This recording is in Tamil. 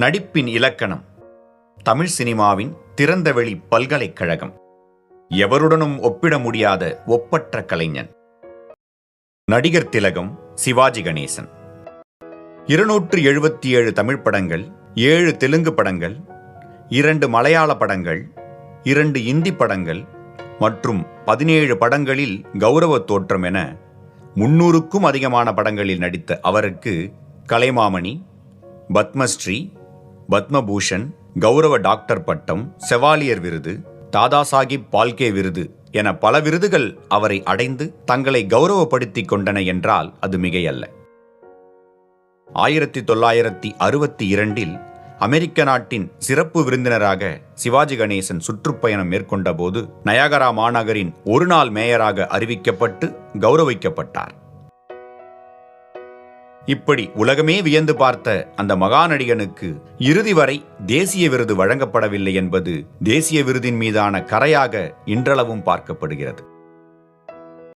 நடிப்பின் இலக்கணம். தமிழ் சினிமாவின் திறந்தவெளி பல்கலைக்கழகம். எவருடனும் ஒப்பிட முடியாத ஒப்பற்ற கலைஞன். நடிகர் திலகம் சிவாஜி கணேசன். இருநூற்று எழுபத்தி ஏழு தமிழ் படங்கள் ஏழு தெலுங்கு படங்கள் இரண்டு மலையாள படங்கள் இரண்டு இந்தி படங்கள் மற்றும் பதினேழு படங்களில் கௌரவ தோற்றம் என முன்னூறுக்கும் அதிகமான படங்களில் நடித்த அவருக்கு கலைமாமணி பத்மஸ்ரீ பத்மபூஷன் கௌரவ டாக்டர் பட்டம் செவாலியர் விருது தாதா சாஹிப் பால்கே விருது என பல விருதுகள் அவரை அடைந்து தங்களை கௌரவப்படுத்திக் கொண்டன என்றால் அது மிகையல்ல. ஆயிரத்தி தொள்ளாயிரத்தி அறுபத்தி இரண்டில் அமெரிக்க நாட்டின் சிறப்பு விருந்தினராக சிவாஜி கணேசன் சுற்றுப்பயணம் மேற்கொண்டபோது நயாகரா மாநகரின் ஒரு நாள் மேயராக அறிவிக்கப்பட்டு கௌரவிக்கப்பட்டார். இப்படி உலகமே வியந்து பார்த்த அந்த மகாநடிகனுக்கு இறுதி வரை தேசிய விருது வழங்கப்படவில்லை என்பது தேசிய விருதின் மீதான கரையாக இன்றளவும் பார்க்கப்படுகிறது.